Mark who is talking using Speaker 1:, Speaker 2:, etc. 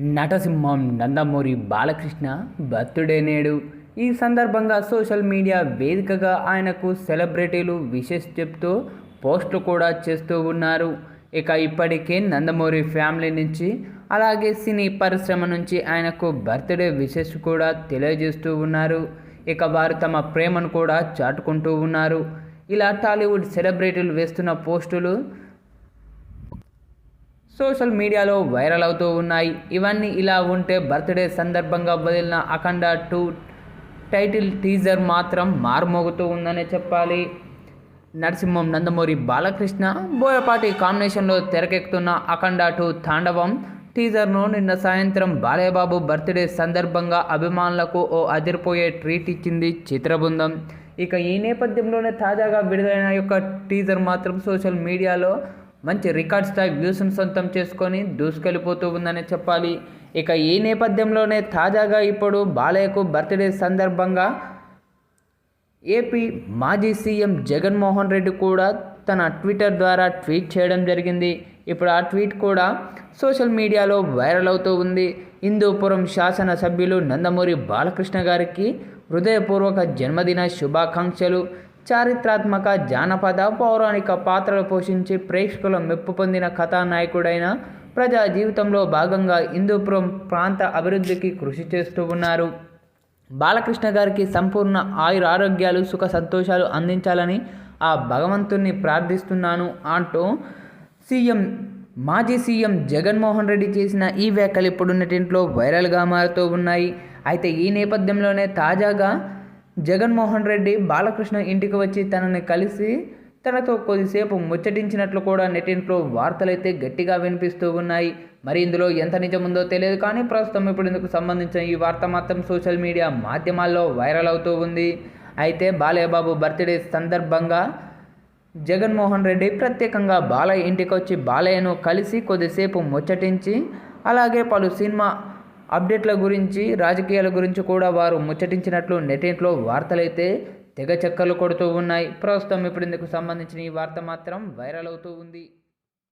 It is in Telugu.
Speaker 1: నటసింహం నందమూరి బాలకృష్ణ బర్త్డే నేడు. ఈ సందర్భంగా సోషల్ మీడియా వేదికగా ఆయనకు సెలబ్రిటీలు విషెస్ చెప్తూ పోస్టులు కూడా చేస్తూ ఉన్నారు. ఇక ఇప్పటికే నందమూరి ఫ్యామిలీ నుంచి అలాగే సినీ పరిశ్రమ నుంచి ఆయనకు బర్త్డే విషెస్ కూడా తెలియజేస్తూ ఉన్నారు. ఇక వారు తమ ప్రేమను కూడా చాటుకుంటూ ఉన్నారు. ఇలా టాలీవుడ్ సెలబ్రిటీలు వేస్తున్న పోస్టులు సోషల్ మీడియాలో వైరల్ అవుతూ ఉన్నాయి. ఇవన్నీ ఇలా ఉంటే బర్త్డే సందర్భంగా వదిలిన అఖండ టూ టైటిల్ టీజర్ మాత్రం మారుమోగుతూ ఉందనే చెప్పాలి. నరసింహం నందమూరి బాలకృష్ణ బోయపాటి కాంబినేషన్లో తెరకెక్కుతున్న అఖండ టూ తాండవం టీజర్ను నిన్న సాయంత్రం బాలయ్యబాబు బర్త్డే సందర్భంగా అభిమానులకు ఓ అదిరిపోయే ట్రీట్ ఇచ్చింది చిత్రబృందం. ఇక ఈ నేపథ్యంలోనే తాజాగా విడుదలైన యొక్క టీజర్ మాత్రం సోషల్ మీడియాలో మంచి రికార్డ్ స్థాయి వ్యూస్ను సొంతం చేసుకొని దూసుకెళ్ళిపోతూ ఉందని చెప్పాలి. ఇక ఈ నేపథ్యంలోనే తాజాగా ఇప్పుడు బాలయ్యకు బర్త్డే సందర్భంగా ఏపీ మాజీ సీఎం జగన్మోహన్ రెడ్డి కూడా తన ట్విట్టర్ ద్వారా ట్వీట్ చేయడం జరిగింది. ఇప్పుడు ఆ ట్వీట్ కూడా సోషల్ మీడియాలో వైరల్ అవుతూ ఉంది. హిందూపురం శాసనసభ్యులు నందమూరి బాలకృష్ణ గారికి హృదయపూర్వక జన్మదిన శుభాకాంక్షలు. చారిత్రాత్మక జానపద పౌరాణిక పాత్రలు పోషించి ప్రేక్షకుల మెప్పు పొందిన కథానాయకుడైన ప్రజా జీవితంలో భాగంగా హిందూపురం ప్రాంత అభివృద్ధికి కృషి చేస్తూ ఉన్నారు. బాలకృష్ణ గారికి సంపూర్ణ ఆయుర ఆరోగ్యాలు సుఖ సంతోషాలు అందించాలని ఆ భగవంతుణ్ణి ప్రార్థిస్తున్నాను అంటూ సీఎం మాజీ సీఎం జగన్మోహన్ రెడ్డి చేసిన ఈ వ్యాఖ్యలు ఇప్పుడున్న నెటింట్లో వైరల్గా మారుతూ ఉన్నాయి. అయితే ఈ నేపథ్యంలోనే తాజాగా జగన్మోహన్ రెడ్డి బాలకృష్ణ ఇంటికి వచ్చి తనని కలిసి తనతో కొద్దిసేపు ముచ్చటించినట్లు కూడా నెటింట్లో వార్తలైతే గట్టిగా వినిపిస్తూ ఉన్నాయి. మరి ఇందులో ఎంత నిజముందో తెలియదు కానీ ప్రస్తుతం ఇప్పుడు ఇందుకు సంబంధించిన ఈ వార్త మాత్రం సోషల్ మీడియా మాధ్యమాల్లో వైరల్ అవుతూ ఉంది. అయితే బాలయ్యబాబు బర్త్డే సందర్భంగా జగన్మోహన్ రెడ్డి ప్రత్యేకంగా బాలయ్య ఇంటికి వచ్చి బాలయ్యను కలిసి కొద్దిసేపు ముచ్చటించి అలాగే పలు సినిమా అప్డేట్ల గురించి రాజకీయాల గురించి కూడా వారు ముచ్చటించినట్లు నెటింట్లో వార్తలైతే తెగ చెక్కలు కొడుతూ ఉన్నాయి. ప్రస్తుతం ఇప్పుడు ఇందుకు సంబంధించిన ఈ వార్త మాత్రం వైరల్ అవుతూ ఉంది.